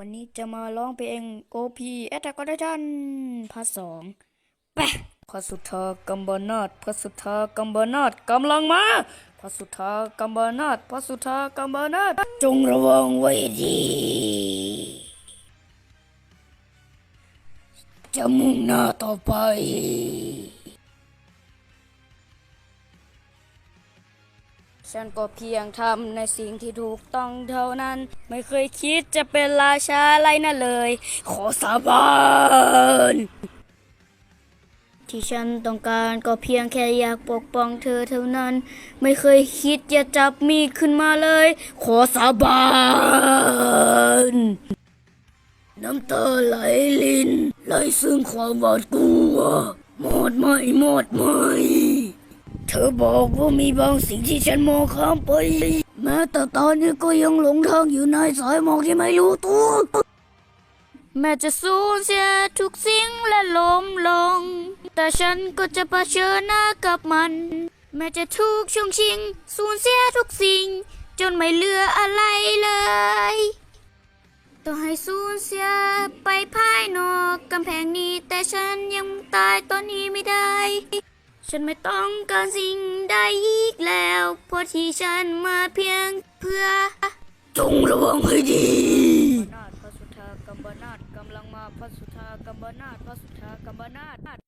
วันนี้จะมาร้องเพลง OP แอตแกออนทันพาร์ทสองไปพระสุธากัมบนาตพระสุธากัมบนาตกำลังมาพระสุธากัมบนาตพระสุธากัมบนาตจงระวังไว้ดีจะมุ่งหน้าต่อไป ฉันก็เพียงทำในสิ่งที่ถูกต้องเท่านั้น ไม่เคยคิดจะเป็นราชาอะไรน่ะเลย ขอสาบานที่ฉันต้องการก็เพียงแค่อยากปกป้องเธอเท่านั้น ไม่เคยคิดจะจับมีดขึ้นมาเลย ขอสาบานน้ำตาไหลลินไหลซึ่งความหวาดกลัวหมดไหมหมดไหม ธอบอกว่ามีบางสิ่งที่ฉันมองข้ามไป แม้แต่ตอนนี้ก็ยังหลงทางอยู่ในสายหมอกที่ไม่รู้ตัว แม้จะสูญเสียทุกสิ่งและล้มลง แต่ฉันก็จะเผชิญหน้ากับมัน แม้จะถูกช่วงชิง สูญเสียทุกสิ่ง จนไม่เหลืออะไรเลย ต้องให้สูญเสียไปภายนอกกำแพงนี้ แต่ฉันยังตายตอนนี้ไม่ได้ ฉันไม่ต้องการสิ่งใดอีกแล้วเพราะที่ฉันมาเพียงเพื่อ จงระวังให้ดีนาถพระสุธากัมบนาดกำลังมาพระสุธากัมบนาดพระสุธากัมบนาด